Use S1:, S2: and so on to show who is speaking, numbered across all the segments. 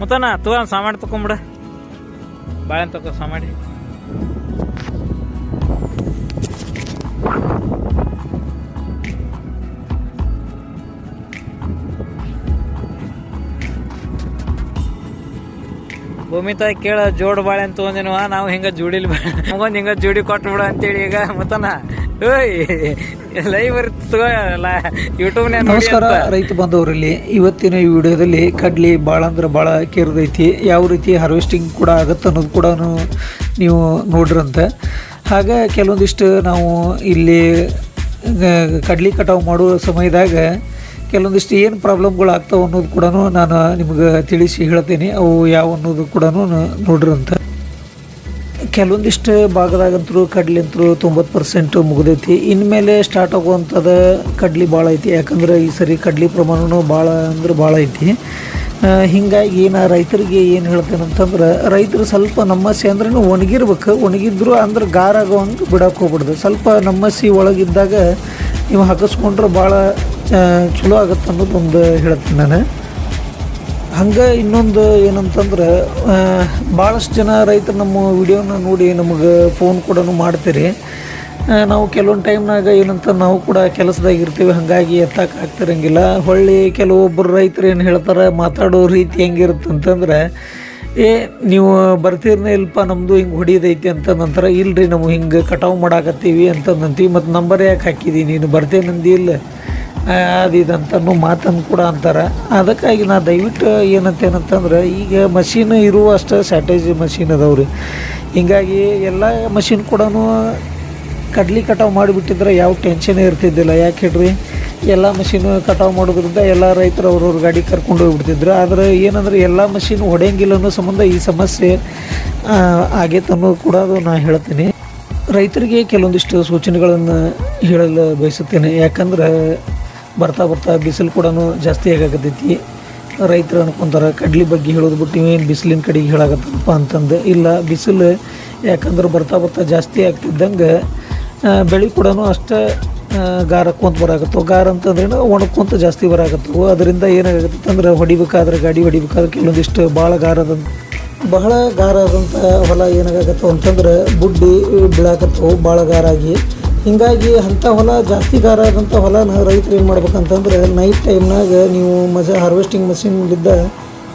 S1: ಮುತ್ತನ ತಗೋ ಸಾಮಾನು ತಕೊಂಬಿಡ. ಬಾಳೆ ತಗೋ ಸಾಮಾಡಿ ಭೂಮಿ ತಾಯಿ ಕೇಳ ಜೋಡ್ ಬಾಳೆ ಅಂತ ತೊಗೊಂದಿನವ ನಾವು ಹಿಂಗ ಜೋಡಿಲಿ ಮಗೊಂದ್ ಹಿಂಗ ಜೋಡಿ ಕೊಟ್ಟು ಬಿಡ ಅಂತೇಳಿ ಈಗ ಮತ್ತನ
S2: ನಮಸ್ಕಾರ. ರೈತ ಬಂದವರಲ್ಲಿ. ಇವತ್ತಿನ ಈ ವಿಡಿಯೋದಲ್ಲಿ ಕಡ್ಲಿ ಭಾಳ ಅಂದ್ರೆ ಭಾಳ ಕೇರ್ದೈತಿ. ಯಾವ ರೀತಿ ಹಾರ್ವೆಸ್ಟಿಂಗ್ ಕೂಡ ಆಗುತ್ತೆ ಅನ್ನೋದು ಕೂಡ ನೀವು ನೋಡ್ರಂತೆ. ಹಾಗೆ ಕೆಲವೊಂದಿಷ್ಟು ನಾವು ಇಲ್ಲಿ ಕಡ್ಲಿ ಕಟಾವು ಮಾಡುವ ಸಮಯದಾಗ ಕೆಲವೊಂದಿಷ್ಟು ಏನು ಪ್ರಾಬ್ಲಮ್ಗಳು ಆಗ್ತಾವೆ ಅನ್ನೋದು ಕೂಡ ನಾನು ನಿಮ್ಗೆ ತಿಳಿಸಿ ಹೇಳ್ತೀನಿ. ಅವು ಯಾವ ಅನ್ನೋದು ಕೂಡ ನೋಡ್ರಂತೆ. ಕೆಲವೊಂದಿಷ್ಟು ಭಾಗದಾಗಂತರೂ ಕಡ್ಲಿ ಅಂತರೂ ತೊಂಬತ್ತು ಪರ್ಸೆಂಟ್ ಮುಗಿದೈತಿ. ಇನ್ಮೇಲೆ ಸ್ಟಾರ್ಟ್ ಆಗುವಂಥದ್ದು ಕಡ್ಲಿ ಭಾಳ ಐತಿ. ಯಾಕಂದ್ರೆ ಈ ಸರಿ ಕಡ್ಲಿ ಪ್ರಮಾಣವೂ ಭಾಳ ಅಂದ್ರೆ ಭಾಳ ಐತಿ. ಹೀಗಾಗಿ ಹಿಂಗಾಗಿ ನಾ ರೈತರಿಗೆ ಏನು ಹೇಳ್ತೇನೆ ಅಂತಂದ್ರೆ ರೈತರು ಸ್ವಲ್ಪ ನಮ್ಮಸಿ ಅಂದ್ರೆ ಒಣಗಿರ್ಬೇಕು. ಒಣಗಿದ್ರು ಅಂದ್ರೆ ಗಾರ ಆಗೋವಂಗೆ ಬಿಡಕ್ಕೆ ಹೋಗ್ಬಿಡ್ದು. ಸ್ವಲ್ಪ ನಮ್ಮಸಿ ಒಳಗಿದ್ದಾಗ ನೀವು ಹಾಕಿಸ್ಕೊಂಡ್ರೆ ಭಾಳ ಚಲೋ ಆಗುತ್ತೆ ಅನ್ನೋದು ಒಂದು ಹೇಳ್ತೀನಿ ನಾನು. ಹಂಗೆ ಇನ್ನೊಂದು ಏನಂತಂದ್ರೆ ಭಾಳಷ್ಟು ಜನ ರೈತರು ನಮ್ಮ ವಿಡಿಯೋನ ನೋಡಿ ನಮಗೆ ಫೋನ್ ಕೂಡ ಮಾಡ್ತೀರಿ. ನಾವು ಕೆಲವೊಂದು ಟೈಮ್ನಾಗ ಏನಂತ ನಾವು ಕೂಡ ಕೆಲಸದಾಗ ಇರ್ತೀವಿ, ಹಾಗಾಗಿ ಎತ್ತಕ್ಕೆ ಆಗ್ತಿರಂಗಿಲ್ಲ. ಹೊಳ್ಳಿ ಕೆಲವೊಬ್ಬರು ರೈತರು ಏನು ಹೇಳ್ತಾರೆ, ಮಾತಾಡೋ ರೀತಿ ಹೆಂಗಿರುತ್ತೆ ಅಂತಂದ್ರೆ, ಏ, ನೀವು ಬರ್ತೀರನೇ ಇಲ್ಪ ನಮ್ಮದು ಹಿಂಗೆ ಹೊಡಿಯೋದೈತಿ ಅಂತ ನಂತರ ಇಲ್ಲರಿ ನಾವು ಹಿಂಗೆ ಕಟಾವು ಮಾಡಾಕತ್ತೀವಿ ಅಂತಂದಂತೀವಿ ಮತ್ತು ನಂಬರ್ ಯಾಕೆ ಹಾಕಿದ್ದೀನಿ ನೀನು ಬರ್ತೇನಂದಿ ಇಲ್ಲ. ಅದಿದಂತನೂ ಮಾತನ್ನು ಕೂಡ ಅಂತಾರೆ. ಅದಕ್ಕಾಗಿ ನಾ ದಯವಿಟ್ಟು ಏನಂತೇನಂತಂದ್ರೆ ಈಗ ಮಷೀನ್ ಇರುವಷ್ಟು ಸ್ಯಾಟೇಜ್ ಮಷೀನ್ ರೀ ಹೀಗಾಗಿ ಎಲ್ಲ ಮಷೀನ್ ಕೂಡ ಕಡ್ಲಿ ಕಟಾವು ಮಾಡಿಬಿಟ್ಟಿದ್ರೆ ಯಾವ ಟೆನ್ಷನ್ ಇರ್ತಿದ್ದಿಲ್ಲ. ಯಾಕೆ ಹೇಳ್ರಿ? ಎಲ್ಲ ಮಷೀನು ಕಟಾವು ಮಾಡೋದ್ರಿಂದ ಎಲ್ಲ ರೈತರು ಅವ್ರವ್ರ ಗಾಡಿ ಕರ್ಕೊಂಡು ಹೋಗ್ಬಿಡ್ತಿದ್ರು. ಆದರೆ ಏನಂದ್ರೆ ಎಲ್ಲ ಮಷೀನ್ ಹೊಡೆಯಂಗಿಲ್ಲ ಅನ್ನೋ ಸಂಬಂಧ ಈ ಸಮಸ್ಯೆ ಆಗೈತೆ ಕೂಡ ಅದು ನಾ ಹೇಳ್ತೀನಿ. ರೈತರಿಗೆ ಕೆಲವೊಂದಿಷ್ಟು ಸೂಚನೆಗಳನ್ನು ಹೇಳಲು ಬಯಸುತ್ತೇನೆ. ಯಾಕಂದ್ರೆ ಬರ್ತಾ ಬರ್ತಾ ಬಿಸಿಲು ಕೂಡ ಜಾಸ್ತಿ ಆಗಾಕತ್ತೈತಿ. ರೈತರು ಅನ್ಕೊಂತಾರೆ, ಕಡ್ಲಿ ಬಗ್ಗೆ ಹೇಳೋದು ಬಿಟ್ಟು ಇವೇನು ಬಿಸಿಲಿನ ಕಡೆಗೆ ಹೇಳಾಕತ್ತಪ್ಪ ಅಂತಂದು. ಇಲ್ಲ, ಬಿಸಿಲು ಯಾಕಂದ್ರೆ ಬರ್ತಾ ಬರ್ತಾ ಜಾಸ್ತಿ ಆಗ್ತಿದ್ದಂಗೆ ಬೆಳೆ ಕೂಡ ಅಷ್ಟೇ ಗಾರಕ್ಕೊಂತ ಬರಾಕತ್ತವು. ಗಾರ ಅಂತಂದ್ರೆ ಒಣಕೊಂತ ಜಾಸ್ತಿ ಬರಾಕತ್ತವು. ಅದರಿಂದ ಏನಾಗತ್ತೆ ಅಂದ್ರೆ ಹೊಡಿಬೇಕಾದ್ರೆ ಗಾಡಿ ಹೊಡಿಬೇಕಾದ್ರೆ ಕೆಲವೊಂದಿಷ್ಟು ಭಾಳ ಗಾರದ ಬಹಳ ಗಾರ ಆದಂಥ ಹೊಲ ಏನಾಗತ್ತವು ಅಂತಂದ್ರೆ ಬುಡ್ಡಿ ಬೀಳಾಕತ್ತವು ಭಾಳ ಗಾರ ಆಗಿ ಹಿಂಗಾಗಿ ಅಂಥ ಹೊಲ ಜಾಸ್ತಿ ಖಾರ ಆದಂಥ ಹೊಲನ ರೈತರು ಏನು ಮಾಡ್ಬೇಕಂತಂದ್ರೆ ನೈಟ್ ಟೈಮ್ನಾಗ ನೀವು ಮಜಾ ಹಾರ್ವೆಸ್ಟಿಂಗ್ ಮಷಿನ್ಲಿದ್ದ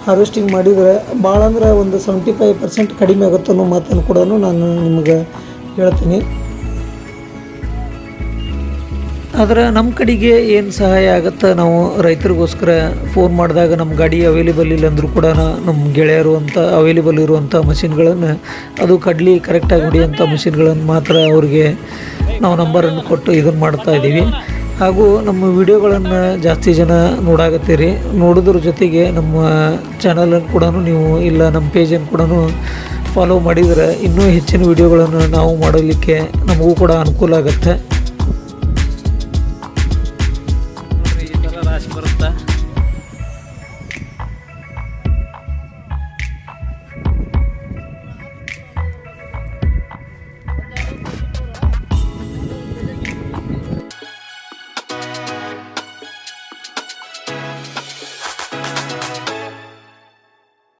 S2: ಹಾರ್ವೆಸ್ಟಿಂಗ್ ಮಾಡಿದರೆ ಭಾಳ ಅಂದ್ರೆ ಒಂದು ಸೆವೆಂಟಿ ಫೈವ್ ಪರ್ಸೆಂಟ್ ಕಡಿಮೆ ಆಗುತ್ತೆ ಅನ್ನೋ ಮಾತನ್ನು ಕೂಡ ನಾನು ನಿಮಗೆ ಹೇಳ್ತೀನಿ. ಆದ್ರೆ ನಮ್ಮ ಕಡೆಗೆ ಏನು ಸಹಾಯ ಆಗುತ್ತೆ ನಾವು ರೈತರಿಗೋಸ್ಕರ ಫೋನ್ ಮಾಡಿದಾಗ ನಮ್ಮ ಗಾಡಿ ಅವೈಲೇಬಲ್ ಇಲ್ಲ ಅಂದರೂ ಕೂಡ ನಮ್ಮ ಗೆಳೆಯರು ಅಂತ ಅವೈಲೇಬಲ್ ಇರುವಂಥ ಮಷಿನ್ಗಳನ್ನು ಅದು ಕಡ್ಲಿ ಕರೆಕ್ಟಾಗಿ ಹೊಡಿಯೋಂಥ ಮಷಿನ್ಗಳನ್ನು ಮಾತ್ರ ಅವ್ರಿಗೆ ನಾವು ನಂಬರನ್ನು ಕೊಟ್ಟು ಇದನ್ನು ಮಾಡ್ತಾ ಇದ್ದೀವಿ. ಹಾಗೂ ನಮ್ಮ ವಿಡಿಯೋಗಳನ್ನು ಜಾಸ್ತಿ ಜನ ನೋಡಾಕತ್ತೀರಿ. ನೋಡೋದ್ರ ಜೊತೆಗೆ ನಮ್ಮ ಚಾನಲನ್ನು ಕೂಡ ನೀವು ಇಲ್ಲ ನಮ್ಮ ಪೇಜನ್ನು ಕೂಡ ಫಾಲೋ ಮಾಡಿದರೆ ಇನ್ನೂ ಹೆಚ್ಚಿನ ವಿಡಿಯೋಗಳನ್ನು ನಾವು ಮಾಡಲಿಕ್ಕೆ ನಮಗೂ ಕೂಡ ಅನುಕೂಲ ಆಗುತ್ತೆ.